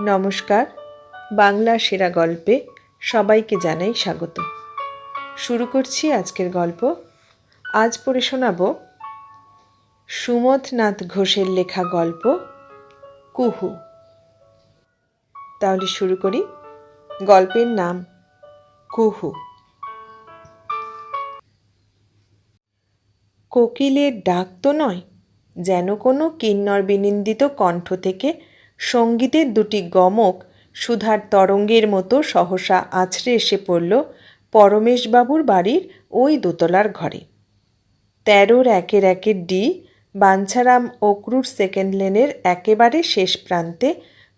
নমস্কার বাংলা সেরা গল্পে সবাইকে জানাই স্বাগত। শুরু করছি আজকের গল্প। আজ পড়ে শোনাব সুমথনাথ ঘোষের লেখা গল্প, কুহু। তাহলে শুরু করি। গল্পের নাম, কুহু। কোকিলের ডাক তো নয়, যেন কোনো কিন্নর বিনিন্দিত কণ্ঠ থেকে সঙ্গীতের দুটি গমক সুধার তরঙ্গের মতো সহসা আছড়ে এসে পড়ল পরমেশবাবুর বাড়ির ওই দোতলার ঘরে। তেরোর একের একের ডি, বাঞ্ছারাম অক্রুর সেকেন্ড লেনের একেবারে শেষ প্রান্তে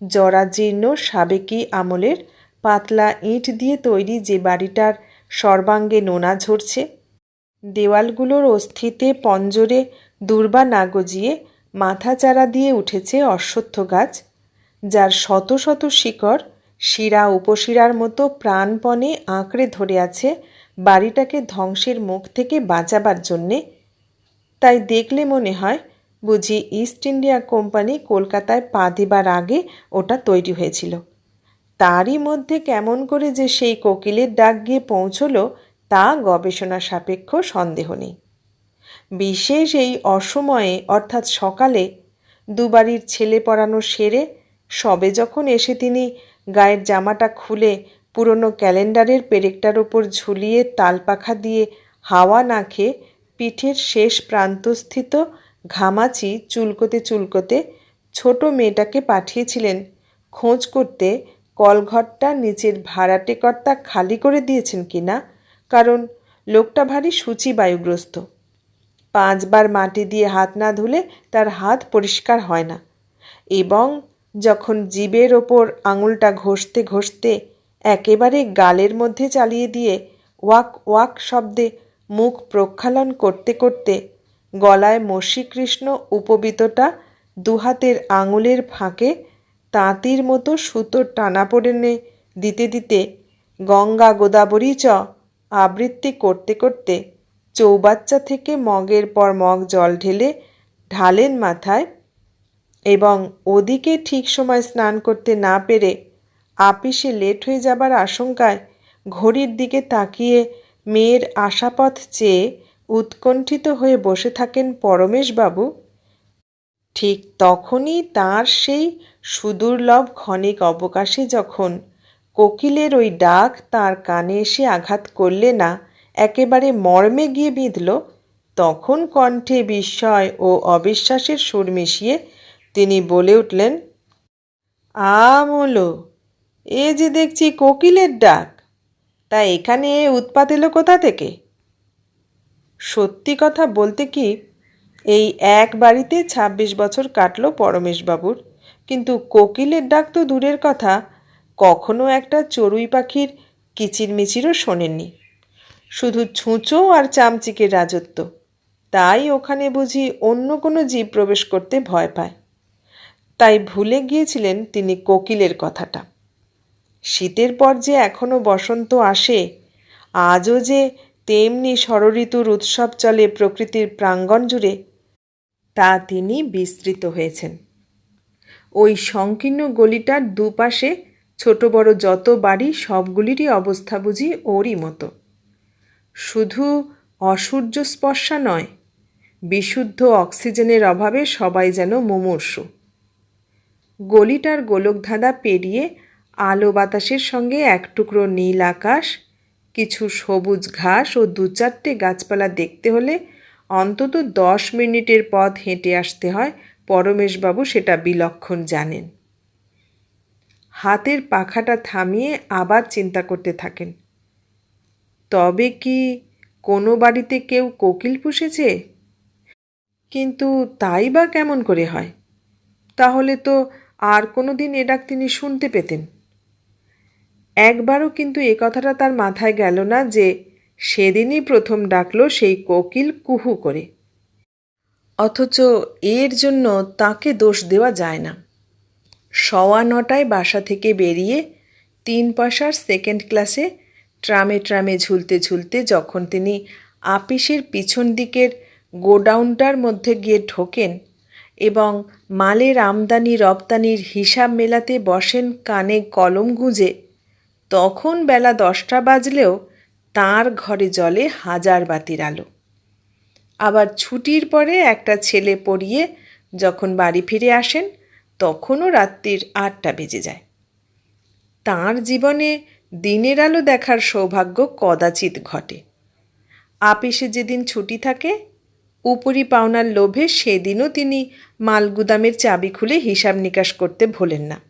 জরাজীর্ণ সাবেকি আমলের পাতলা ইট দিয়ে তৈরি যে বাড়িটার সর্বাঙ্গে নোনা ঝরছে, দেওয়ালগুলোর অস্থিতে পঞ্জরে দুর্বা না গজিয়ে মাথা চারা দিয়ে উঠেছে অশ্বত্থ গাছ যার শত শত শিকড় শিরা উপশিরার মতো প্রাণপণে আঁকড়ে ধরে আছে বাড়িটাকে ধ্বংসের মুখ থেকে বাঁচাবার জন্যে। তাই দেখলে মনে হয় বুঝি ইস্ট ইন্ডিয়া কোম্পানি কলকাতায় পা দেবার আগে ওটা তৈরি হয়েছিল। তারই মধ্যে কেমন করে যে সেই কোকিলের ডাক গিয়ে পৌঁছলো তা গবেষণা সাপেক্ষ সন্দেহ নেই। বিশেষ এই অসময়ে, অর্থাৎ সকালে দুবারির ছেলে পড়ানো সেরে সবে যখন এসে তিনি গায়ের জামাটা খুলে পুরনো ক্যালেন্ডারের পেরেকটার ওপর ঝুলিয়ে তালপাখা দিয়ে হাওয়া না খেয়ে পিঠের শেষ প্রান্তস্থিত ঘামাচি চুলকোতে চুলকোতে ছোট মেয়েটাকে পাঠিয়েছিলেন। খোঁজ করতে কলঘরটা নিচের ভাড়াটেকর্তা খালি করে দিয়েছেন কিনা কারণ লোকটা ভারী সূচি বায়ুগ্রস্ত পাঁচবার মাটি দিয়ে হাত না ধুলে তার হাত পরিষ্কার হয় না। এবং যখন জীবের ওপর আঙুলটা ঘষতে ঘষতে একেবারে গালের মধ্যে চালিয়ে দিয়ে ওয়াক ওয়াক শব্দে মুখ প্রক্ষালন করতে করতে গলায় মসিকৃষ্ণ উপবিতটা দুহাতের আঙুলের ফাঁকে তাঁতির মতো সুতোর টানা পড়ে দিতে দিতে গঙ্গা গোদাবরী চ আবৃত্তি করতে করতে চৌবাচ্চা থেকে মগের পর মগ জল ঢেলে ঢালেন মাথায় এবং ওদিকে ঠিক সময় স্নান করতে না পেরে আপিসে লেট হয়ে যাবার আশঙ্কায় ঘড়ির দিকে তাকিয়ে মেয়ের আশাপথ চেয়ে উৎকণ্ঠিত হয়ে বসে থাকেন পরমেশবাবু। ঠিক তখনই তার সেই সুদুর্লভ ক্ষণিক অবকাশে যখন কোকিলের ওই ডাক তার কানে এসে আঘাত করলে না একেবারে মর্মে গিয়ে বিঁধল, তখন কণ্ঠে বিস্ময় ও অবিশ্বাসের সুর মিশিয়ে তিনি বলে উঠলেন, আমলো, এ যে দেখছি কোকিলের ডাক, তা এখানে উৎপাত এলো কোথা থেকে? সত্যি কথা বলতে কি, এই এক বাড়িতে ২৬ বছর কাটলো পরমেশবাবুর, কিন্তু কোকিলের ডাক তো দূরের কথা, কখনো একটা চড়ুই পাখির কিচিরমিচিরও শোনেননি। শুধু ছুঁচো আর চামচিকের রাজত্ব, তাই ওখানে বুঝি অন্য কোনো জীব প্রবেশ করতে ভয় পায়। তাই ভুলে গিয়েছিলেন তিনি কোকিলের কথাটা। শীতের পর যে এখনও বসন্ত আসে, আজও যে তেমনি ষড়ঋতুর উৎসব চলে প্রকৃতির প্রাঙ্গণ জুড়ে, তা তিনি বিস্তৃত হয়েছেন। ওই সংকীর্ণ গলিটার দুপাশে ছোট বড় যত বাড়ি, সবগুলিরই অবস্থা বুঝি ওরই মতো। শুধু অসূর্য স্পর্শা নয়, বিশুদ্ধ অক্সিজেনের অভাবে সবাই যেন মুমূর্ষু। গলিটার গোলকধাঁধা পেরিয়ে আলো বাতাসের সঙ্গে এক টুকরো নীল আকাশ, কিছু সবুজ ঘাস ও দু চারটে গাছপালা দেখতে হলে অন্তত দশ মিনিটের পথ হেঁটে আসতে হয় পরমেশবাবু সেটা বিলক্ষণ জানেন। হাতের পাখাটা থামিয়ে আবার চিন্তা করতে থাকেন। তবে কি কোনো বাড়িতে কেউ কোকিল পুষেছে? কিন্তু তাই বা কেমন করে হয়? তাহলে তো আর কোনো দিন এ ডাক তিনি শুনতে পেতেন। একবারও কিন্তু এ কথাটা তার মাথায় গেল না যে সেদিনই প্রথম ডাকলো সেই কোকিল কুহু করে। অথচ এর জন্য তাকে দোষ দেওয়া যায় না। সওয়া নটায় বাসা থেকে বেরিয়ে তিন পয়সার সেকেন্ড ক্লাসে ট্রামে ট্রামে ঝুলতে ঝুলতে যখন তিনি আপিসের পিছন দিকের গোডাউনটার মধ্যে গিয়ে ঢোকেন এবং মালের আমদানি রপ্তানির হিসাব মেলাতে বসেন কানে কলম গুঁজে। তখন বেলা দশটা বাজলেও তার ঘরে জলে হাজার বাতির আলো। আবার ছুটির পরে একটা ছেলে পড়িয়ে যখন বাড়ি ফিরে আসেন, তখনও রাত্রির আটটা বেজে যায়। তার জীবনে দিনের আলো দেখার সৌভাগ্য কদাচিৎ ঘটে। আপিসে যেদিন ছুটি থাকে উপরি পাওনার লোভে সেদিনও তিনি মালগুদামের চাবি খুলে হিসাব নিকাশ করতে ভোলেন না।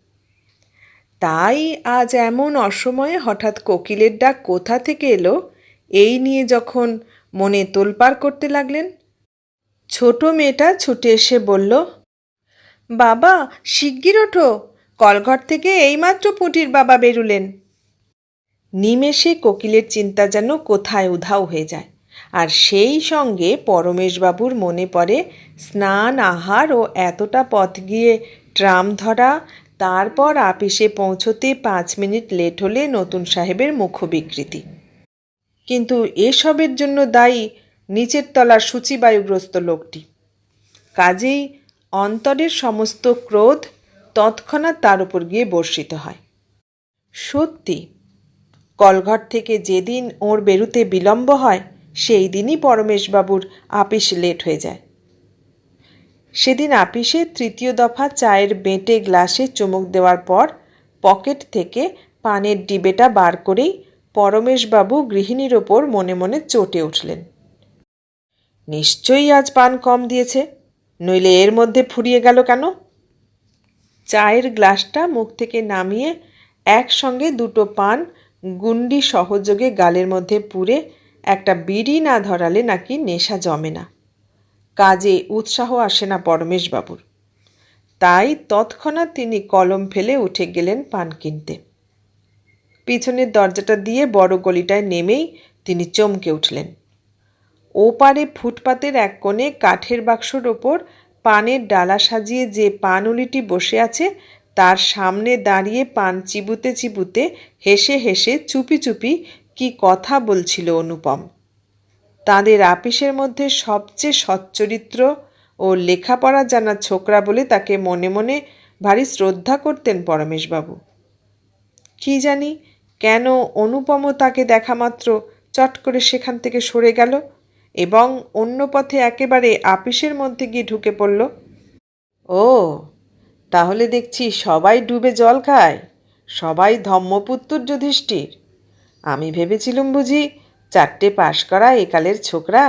তাই আজ এমন অসময়ে হঠাৎ কোকিলের ডাক কোথা থেকে এলো, এই নিয়ে যখন মনে তোলপাড় করতে লাগলেন। ছোট মেয়েটা ছুটে এসে বলল, বাবা, শিগগির ওঠো, কলঘর থেকে এইমাত্র পুঁটির বাবা বেরুলেন। নিমেষে কোকিলের চিন্তা যেন কোথায় উধাও হয়ে যায়। আর সেই সঙ্গে পরমেশবাবুর মনে পড়ে স্নান, আহার ও এতটা পথ গিয়ে ট্রাম ধরা। তারপর আপিসে পৌঁছতে পাঁচ মিনিট লেট হলে নতুন সাহেবের মুখ বিকৃতি কিন্তু এসবের জন্য দায়ী নিচের তলার সূচিবায়ুগ্রস্ত লোকটি। কাজেই অন্তরের সমস্ত ক্রোধ তৎক্ষণাৎ তার উপর গিয়ে বর্ষিত হয়। সত্যি, কলঘর থেকে যেদিন ওর বেরুতে বিলম্ব হয় সেই দিনই পরমেশবাবুর আপিস লেট হয়ে যায়। সেদিন আপিসে তৃতীয় দফা চায়ের বেঁটে গ্লাসে চুমুক দেওয়ার পর পকেট থেকে পানের ডিবেটা বার করেই পরমেশবাবু গৃহিণীর ওপর মনে মনে চটে উঠলেন। নিশ্চয়ই আজ পান কম দিয়েছে, নইলে এর মধ্যে ফুরিয়ে গেল কেন? চায়ের গ্লাসটা মুখ থেকে নামিয়ে একসঙ্গে দুটো পান গুন্ডি সহযোগে গালের মধ্যে পুরে একটা বিড়ি না ধরালে নাকি নেশা জমে না। কাজে উৎসাহ আসে না পরমেশবাবুর। তাই তৎক্ষণাৎ তিনি কলম ফেলে উঠে গেলেন পান কিনতে। পিছনের দরজাটা দিয়ে বড় গলিটায় নেমেই তিনি চমকে উঠলেন। ওপারে ফুটপাতের এক কোণে কাঠের বাক্সর ওপর পানের ডালা সাজিয়ে যে পানুলিটি বসে আছে, তার সামনে দাঁড়িয়ে পান চিবুতে চিবুতে হেসে হেসে চুপি চুপি কি কথা বলছিল অনুপম? তাদের আপিসের মধ্যে সবচেয়ে সচ্চরিত্র ও লেখাপড়া জানা ছোকরা বলে তাকে মনে মনে ভারী শ্রদ্ধা করতেন পরমেশবাবু। কি জানি কেন অনুপম তাকে দেখা মাত্র চট করে সেখান থেকে সরে গেল এবং অন্য পথে একেবারে আপিসের মধ্যে গিয়ে ঢুকে পড়ল। ও, তাহলে দেখছি সবাই ডুবে জল খায়, সবাই ধম্মপুত্র যুধিষ্ঠির। আমি ভেবেছিলুম বুঝি চারটে পাশ করা একালের ছোকরা,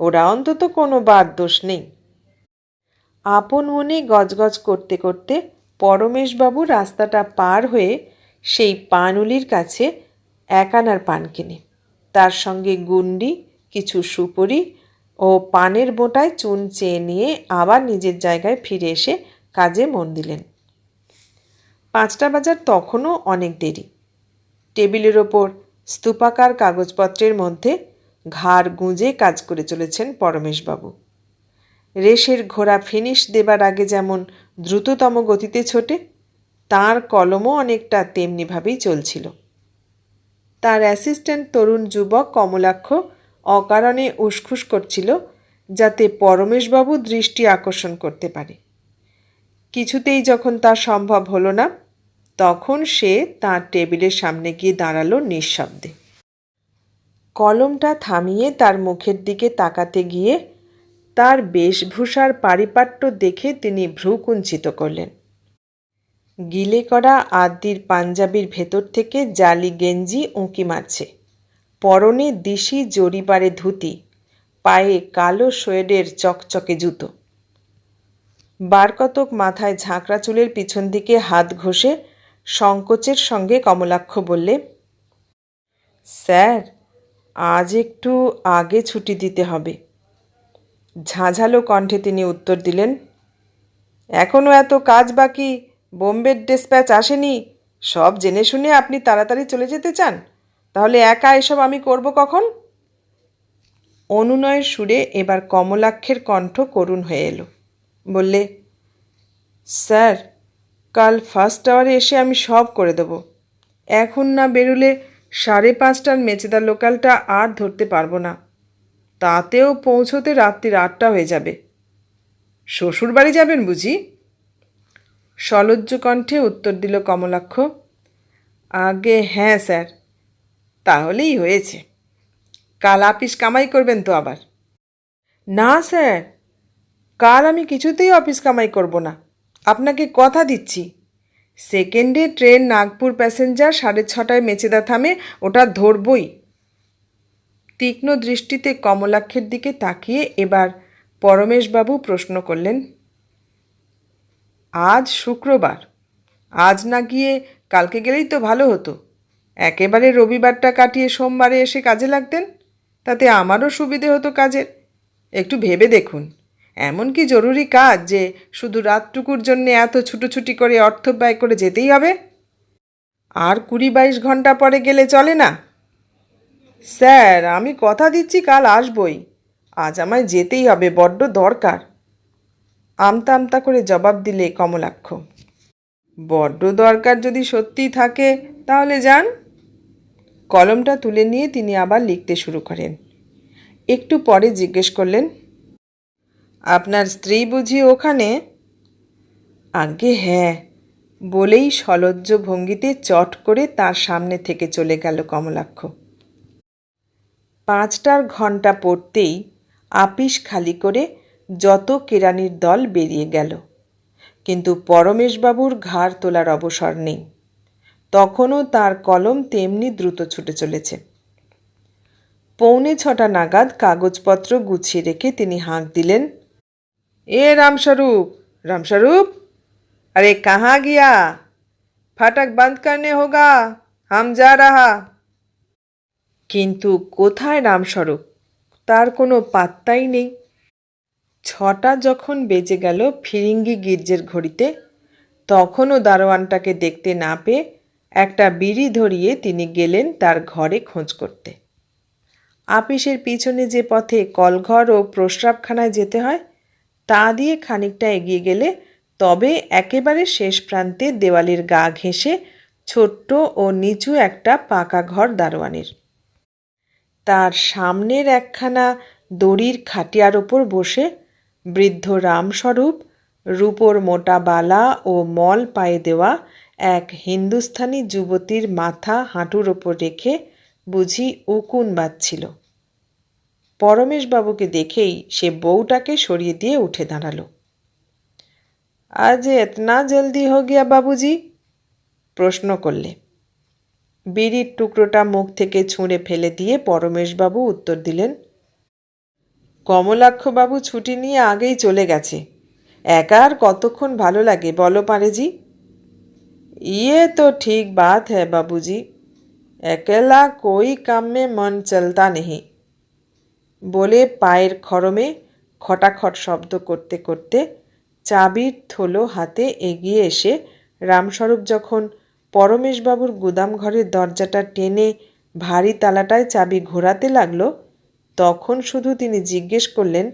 ওরা অন্তত কোনো বাদ দোষ নেই। আপন মনে গজগজ করতে করতে পরমেশবাবু রাস্তাটা পার হয়ে সেই পানুলির কাছে এক আনার পান কেনে। তার সঙ্গে গুন্ডি কিছু সুপরি ও পানের বোটায় চুন চেয়ে নিয়ে আবার নিজের জায়গায় ফিরে এসে কাজে মন দিলেন। পাঁচটা বাজার তখনও অনেক দেরি। টেবিলের ওপর স্তূপাকার কাগজপত্রের মধ্যে ঘাড় গুঁজে কাজ করে চলেছেন পরমেশবাবু। রেশের ঘোড়া ফিনিশ দেবার আগে যেমন দ্রুততম গতিতে ছোটে, তার কলমও অনেকটা তেমনিভাবেই চলছিল। তার অ্যাসিস্ট্যান্ট তরুণ যুবক কমলাক্ষ অকারণে উসখুস করছিল যাতে পরমেশবাবু দৃষ্টি আকর্ষণ করতে পারে। কিছুতেই যখন তা সম্ভব হলো না তখন সে তার টেবিলের সামনে গিয়ে দাঁড়াল নিঃশব্দে। কলমটা থামিয়ে তার মুখের দিকে তাকাতে গিয়ে তার বেশভূষার পারিপাট্য দেখে তিনি ভ্রুকুঞ্চিত করলেন। গিলে করা আদির পাঞ্জাবির ভেতর থেকে জালি গেঞ্জি উঁকি মারছে। পরনে দিশি জরিবারে ধুতি, পায়ে কালো শোয়েডের চকচকে জুতো। বারকতক মাথায় ঝাঁকড়া চুলের পিছন দিকে হাত ঘষে সংকোচের সঙ্গে কমলাক্ষ বললে, স্যার, আজ একটু আগে ছুটি দিতে হবে। ঝাঁঝালো কণ্ঠে তিনি উত্তর দিলেন এখনও এত কাজ বাকি, বোম্বের ডেসপ্যাচ আসেনি। সব জেনে শুনে আপনি তাড়াতাড়ি চলে যেতে চান? তাহলে একা এসব আমি করব কখন? অনুনয়ের সুরে এবার কমলাক্ষের কণ্ঠ করুণ হয়ে এলো। বললে, স্যার কাল ফার্স্ট আওয়ারে এসে আমি সব করে দেব। এখন না বেরুলে সাড়ে পাঁচটার মেচেদা লোকালটা আর ধরতে পারব না। তাতেও পৌঁছতে রাত্রির আটটা হয়ে যাবে। শ্বশুর বাড়ি যাবেন বুঝি? সলজ্জ কণ্ঠে উত্তর দিল কমলাক্ষ, আগে হ্যাঁ স্যার, তাহলেই হয়েছে। কাল আপিস কামাই করবেন তো আবার? না স্যার, কাল আমি কিছুতেই অফিস কামাই করব না। আপনাকে কথা দিচ্ছি। সেকেন্ডে ট্রেন নাগপুর প্যাসেঞ্জার সাড়ে ছটায় মেচেদা থামে, ওটা ধরবই। তীক্ষ্ণ দৃষ্টিতে কমলাক্ষের দিকে তাকিয়ে এবার পরমেশবাবু প্রশ্ন করলেন, আজ শুক্রবার? আজ না গিয়ে কালকে গেলেই তো ভালো হতো। একেবারে রবিবারটা কাটিয়ে সোমবারে এসে কাজে লাগতেন? তাতে আমারও সুবিধে হতো কাজের। একটু ভেবে দেখুন। এমন কি জরুরি কাজ যে শুধু রাতটুকুর জন্য এত ছুটোছুটি করে অর্থ ব্যয় করে যেতেই হবে? আর কুড়ি বাইশ ঘণ্টা পরে গেলে চলে না? স্যার, আমি কথা দিচ্ছি কাল আসবই। আজ আমায় যেতেই হবে, বড্ড দরকার। আমতা আমতা করে জবাব দিলে কমলাক্ষ। বড্ড দরকার যদি সত্যিই থাকে, তাহলে যান। কলমটা তুলে নিয়ে তিনি আবার লিখতে শুরু করেন। একটু পরে জিজ্ঞেস করলেন আপনার স্ত্রী বুঝি ওখানে? আগে হ্যাঁ। বলেই সলজ্জ ভঙ্গিতে চট করে তার সামনে থেকে চলে গেল কমলাক্ষ। পাঁচটার ঘণ্টা পড়তেই আপিস খালি করে যত কেরানির দল বেরিয়ে গেল। কিন্তু পরমেশবাবুর ঘাড় তোলার অবসর নেই। তখনও তার কলম তেমনি দ্রুত ছুটে চলেছে। পৌনে ছটা নাগাদ কাগজপত্র গুছিয়ে রেখে তিনি হাঁক দিলেন এ রামস্বরূপ রামস্বরূপ अरे कहाँ गया फाटक बंद करने होगा हम जा रहा কিন্তু কোথায় রামস্বরূপ তার কোনো পাত্তাই নেই ছটা যখন বেজে গেল ফিরিঙ্গি গির্জের ঘড়িতে তখনও দারোয়ানটাকে দেখতে না পেয়ে একটা বিড়ি ধরিয়ে তিনি গেলেন তার ঘরে খোঁজ করতে আপিসের পিছনে যে পথে কলঘর ও প্রস্রাবখানায় যেতে হয় তা দিয়ে খানিকটা এগিয়ে গেলে তবে একেবারে শেষ প্রান্তে দেওয়ালির গা ঘেঁষে ছোট্ট ও নিচু একটা পাকা ঘর দারোয়ানের। তার সামনের একখানা দড়ির খাটিয়ার ওপর বসে বৃদ্ধ রামস্বরূপ রূপোর মোটা বালা ও মল পায়ে দেওয়া এক হিন্দুস্থানি যুবতীর মাথা হাঁটুর ওপর রেখে বুঝি উকুন বাজছিল। পরমেশবাবুকে দেখেই সে বউটাকে সরিয়ে দিয়ে উঠে দাঁড়াল। আজ এতনা জলদি হো গিয়া বাবুজি? প্রশ্ন করলে। বিড়ির টুকরোটা মুখ থেকে ছুঁড়ে ফেলে দিয়ে পরমেশবাবু উত্তর দিলেন কমলাক্ষবাবু ছুটি নিয়ে আগেই চলে গেছে। একা আর কতক্ষণ ভালো লাগে বলো পারেজি? ইয়ে তো ঠিক বাত হ্যাঁ বাবুজি, একেলা কই কাম মন চলতা নেই বলে পায়ের খরমে খটাখট শব্দ করতে করতে চাবির থলো হাতে এগিয়ে এসে রামস্বরূপ যখন পরমেশবাবুর গুদাম ঘরের দরজাটা টেনে ভারী তালাটায় চাবি ঘোরাতে লাগল, তখন শুধু তিনি জিজ্ঞেস করলেন,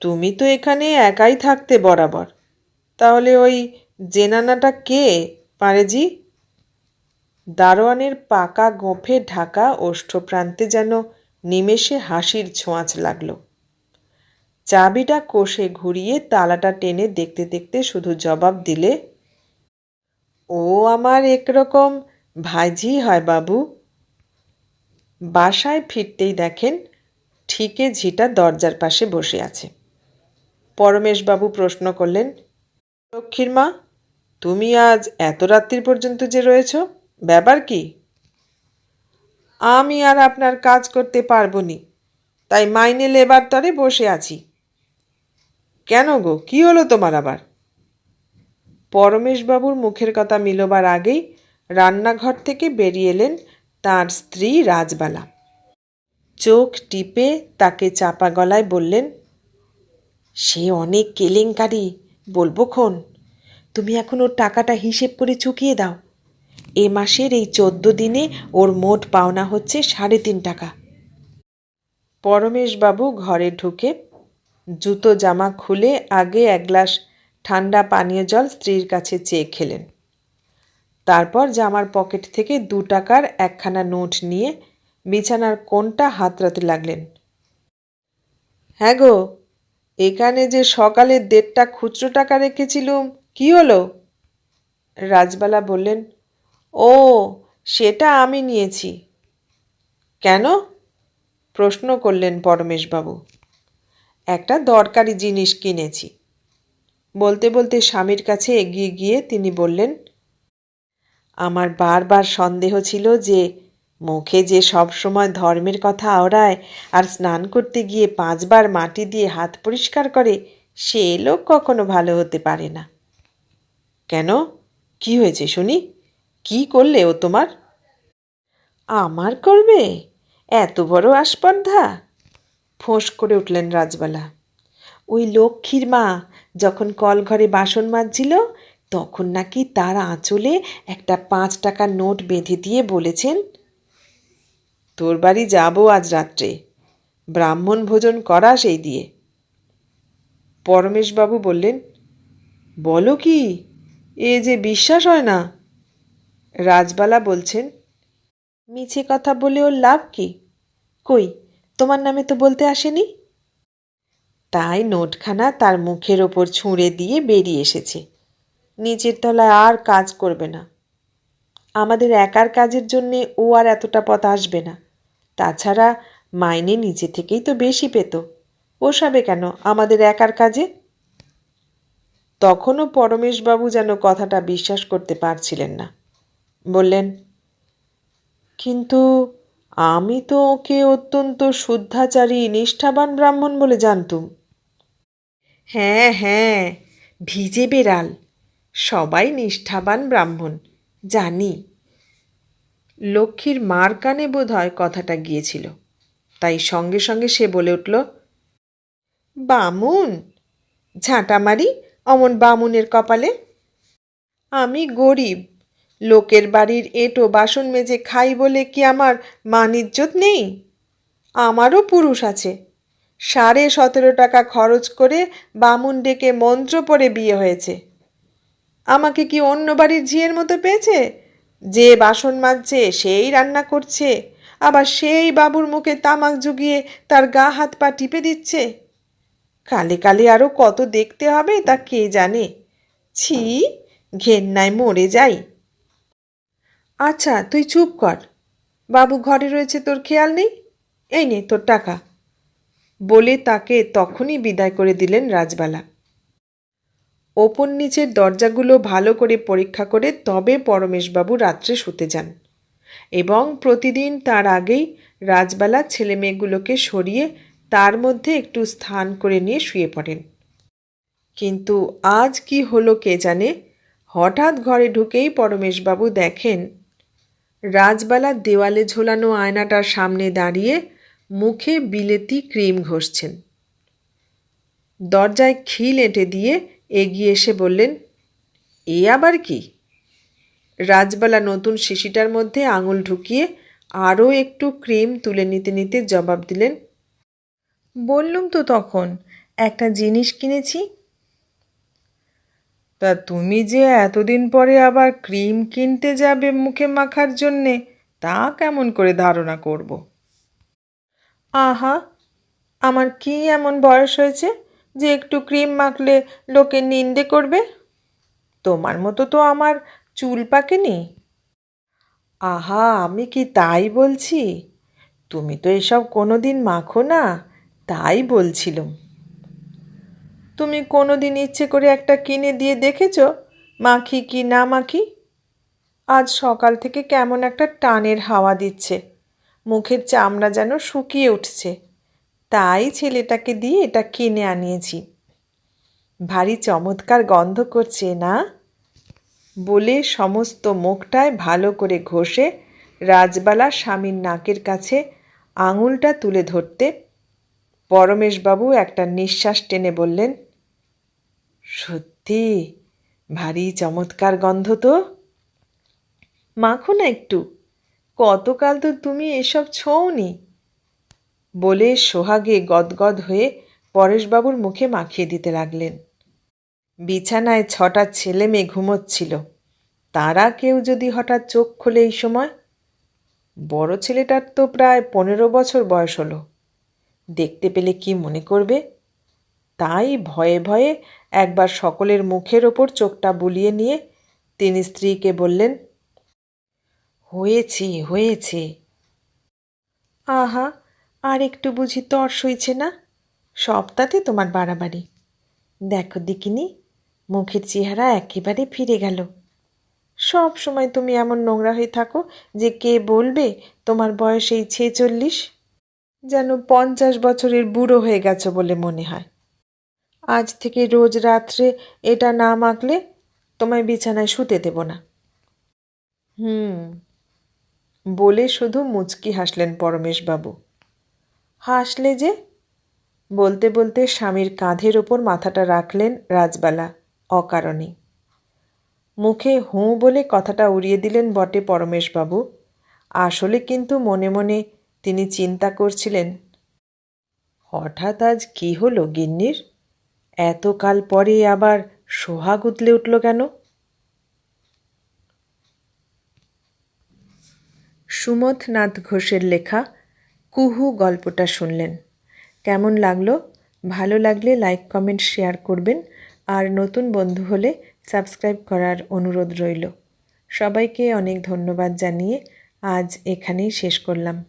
তুমি তো এখানে একাই থাকতে বরাবর। তাহলে ওই জেনানাটা কে, পারেজি? দারোয়ানের পাকা গোঁফে ঢাকা ওষ্ঠপ্রান্তে যেন নিমেষে হাসির ছোঁয়াচ লাগল। চাবিটা কষে ঘুরিয়ে তালাটা টেনে দেখতে দেখতে শুধু জবাব দিলে, ও আমার একরকম ভাইঝি হয় বাবু। বাসায় ফিরতেই দেখেন ঠিকে ঝিটা দরজার পাশে বসে আছে। পরমেশবাবু প্রশ্ন করলেন, লক্ষ্মীর মা, তুমি আজ এত রাত্রির পর্যন্ত যে রয়েছ? ব্যাপার কি? আমি আর আপনার কাজ করতে পারব নি। তাই মাইনে লেবার তরে বসে আছি। কেন গো? কি হলো তোমার আবার? পরমেশবাবুর মুখের কথা মিলবার আগেই রান্নাঘর থেকে বেরিয়ে এলেন তাঁর স্ত্রী রাজবালা। চোখ টিপে তাকে চাপা গলায় বললেন, সে অনেক কেলেঙ্কারি, বলব খন। তুমি এখন ওর টাকাটা হিসেব করে চুকিয়ে দাও। এ মাসের এই চোদ্দ দিনে ওর মোট পাওনা হচ্ছে সাড়ে তিন টাকা। পরমেশবাবু ঘরে ঢুকে জুতো, জামা খুলে আগে এক গ্লাস ঠান্ডা পানীয় জল স্ত্রীর কাছে চেয়ে খেলেন। তারপর জামার পকেট থেকে দু টাকার একখানা নোট নিয়ে বিছানার কোনটা হাতড়াতে লাগলেন। হ্যাঁ গো, এখানে যে সকালে দেড়টা খুচরো টাকা রেখেছিলুম, কি হলো? রাজবালা বললেন ও, সেটা আমি নিয়েছি। কেন? প্রশ্ন করলেন পরমেশবাবু। একটা দরকারি জিনিস কিনেছি। বলতে বলতে স্বামীর কাছে এগিয়ে গিয়ে তিনি বললেন, আমার বারবার সন্দেহ ছিল যে মুখে যে সব সময় ধর্মের কথা আওড়ায় আর স্নান করতে গিয়ে পাঁচবার মাটি দিয়ে হাত পরিষ্কার করে, সে লোক কখনো ভালো হতে পারে না। কেন? কি হয়েছে শুনি। কি করলে ও তোমার? আমার করবে? এত বড় আস্পর্ধা? ফোঁস করে উঠলেন রাজবালা। ওই লক্ষ্মীর মা যখন কল ঘরে বাসন মাজছিল, তখন নাকি তার আঁচলে একটা পাঁচ টাকার নোট বেঁধে দিয়ে বলেছেন, তোর বাড়ি যাব আজ রাত্রে। ব্রাহ্মণ ভোজন করা সেই দিয়ে। পরমেশবাবু বললেন, বলো কি? এ যে বিশ্বাস হয় না রাজবালা বলছেন মিছে কথা বলে ওর লাভ কি? কই তোমার নামে তো বলতে আসেনি? তাই নোটখানা তার মুখের ওপর ছুঁড়ে দিয়ে বেরিয়ে এসেছে। নিচের তলায় আর কাজ করবে না। আমাদের একার কাজের জন্যে ও আর এতটা পথ আসবে না। তাছাড়া মাইনে নিচে থেকেই তো বেশি পেত। পোষাবে কেন আমাদের একার কাজে? তখনও পরমেশবাবু যেন কথাটা বিশ্বাস করতে পারছিলেন না। বললেন, কিন্তু আমি তো ওকে অত্যন্ত শুদ্ধাচারী, নিষ্ঠাবান ব্রাহ্মণ বলে জানতুম। হ্যাঁ হ্যাঁ ভিজে বেড়াল, সবাই নিষ্ঠাবান ব্রাহ্মণ, জানি। লক্ষ্মীর মার কানে বোধ হয় কথাটা গিয়েছিল। তাই সঙ্গে সঙ্গে সে বলে উঠল, বামুন ঝাঁটা মারি অমন বামুনের কপালে? আমি গরিব লোকের বাড়ির এঁটো বাসন মেজে খাই বলে কি আমার মান ইজ্জত নেই? আমারও পুরুষ আছে। সাড়ে সতেরো টাকা খরচ করে বামুন ডেকে মন্ত্র পড়ে বিয়ে হয়েছে। আমাকে কি অন্য বাড়ির ঝিয়ের মতো পেয়েছে? যে বাসন মাজছে, সেই রান্না করছে। আবার সেই বাবুর মুখে তামাক জুগিয়ে তার গা হাত পা টিপে দিচ্ছে। কালে কালে আরও কত দেখতে হবে তা কে জানে? ছি, ঘেন্নায় মরে যাই। আচ্ছা তুই চুপ কর। বাবু ঘরে রয়েছে, তোর খেয়াল নেই? এই নে, তোর টাকা। বলে তাকে তখনই বিদায় করে দিলেন রাজবালা। ওপর নিচের দরজাগুলো ভালো করে পরীক্ষা করে তবে পরমেশবাবু রাত্রে শুতে যান এবং প্রতিদিন তার আগেই রাজবালা ছেলে মেয়েগুলোকে সরিয়ে তার মধ্যে একটু স্থান করে নিয়ে শুয়ে পড়েন। কিন্তু আজ কি হলো কে জানে? হঠাৎ ঘরে ঢুকেই পরমেশবাবু দেখেন রাজবালা দেওয়ালে ঝোলানো আয়নাটার সামনে দাঁড়িয়ে মুখে বিলেতি ক্রিম ঘষছেন। দরজায় খিল এঁটে দিয়ে এগিয়ে এসে বললেন, এ আবার কি? রাজবালা নতুন শিশিটার মধ্যে আঙুল ঢুকিয়ে আরও একটু ক্রিম তুলে নিতে নিতে জবাব দিলেন, বললুম তো তখন, একটা জিনিস কিনেছি তা তুমি যে এতদিন পরে আবার ক্রিম কিনতে যাবে মুখে মাখার জন্যে, তা কেমন করে ধারণা করব? আহা, আমার কি এমন বয়স হয়েছে যে একটু ক্রিম মাখলে লোকে নিন্দে করবে? তোমার মতো তো আমার চুল পাকেনি। আহা, আমি কি তাই বলছি? তুমি তো এসব কোনো দিন মাখো না, তাই বলছিলাম। তুমি কোনো দিন ইচ্ছে করে একটা কিনে দিয়ে দেখেছ? মাখি কি না মাখি? আজ সকাল থেকে কেমন একটা টানের হাওয়া দিচ্ছে। মুখের চামড়া যেন শুকিয়ে উঠছে। তাই ছেলেটাকে দিয়ে এটা কিনে আনিয়েছি। ভারী চমৎকার গন্ধ করছে না? বলে সমস্ত মুখটায় ভালো করে ঘষে রাজবালা স্বামীর নাকের কাছে আঙুলটা তুলে ধরতে পরমেশবাবু একটা নিঃশ্বাস টেনে বললেন, সত্যি, ভারী চমৎকার গন্ধ তো। মাখো না একটু, কতকাল তো তুমি এসব ছোঁওনি? বলে সোহাগে গদগদ হয়ে পরেশবাবুর মুখে মাখিয়ে দিতে লাগলেন। বিছানায় ছটা ছেলে মেয়ে ঘুমোচ্ছিল। তারা কেউ যদি হঠাৎ চোখ খোলে এই সময়? বড় ছেলেটার তো প্রায় পনেরো বছর বয়স হলো। দেখতে পেলে কি মনে করবে? তাই ভয়ে ভয়ে একবার সকলের মুখের ওপর চোখটা বুলিয়ে নিয়ে তিনি স্ত্রীকে বললেন, হয়েছে হয়েছে। আহা, আর একটু বুঝি তর সইছে না? সবটাতে তোমার বাড়াবাড়ি। দেখো দিকিনি মুখের চেহারা একেবারে ফিরে গেল। সব সময় তুমি এমন নোংরা হয়ে থাকো যে কে বলবে তোমার বয়স এই ছেচল্লিশ? যেন পঞ্চাশ বছরের বুড়ো হয়ে গেছো বলে মনে হয়। আজ থেকে রোজ রাত্রে এটা না মাখলে তোমায় বিছানায় শুতে দেব না। হুম, বলে শুধু মুচকি হাসলেন পরমেশবাবু। হাসলে যে? বলতে বলতে স্বামীর কাঁধের ওপর মাথাটা রাখলেন রাজবালা অকারণে। মুখে হুঁ বলে কথাটা উড়িয়ে দিলেন বটে পরমেশবাবু। আসলে কিন্তু মনে মনে তিনি চিন্তা করছিলেন, হঠাৎ আজ কি হলো গিন্নির? এতকাল পরে আবার সোহাগ উতলে উঠল কেন? সুমথনাথ ঘোষের লেখা কুহু গল্পটা শুনলেন। কেমন লাগল? ভালো লাগলে লাইক, কমেন্ট, শেয়ার করবেন। আর নতুন বন্ধু হলে সাবস্ক্রাইব করার অনুরোধ রইল। সবাইকে অনেক ধন্যবাদ জানিয়ে আজ এখানেই শেষ করলাম।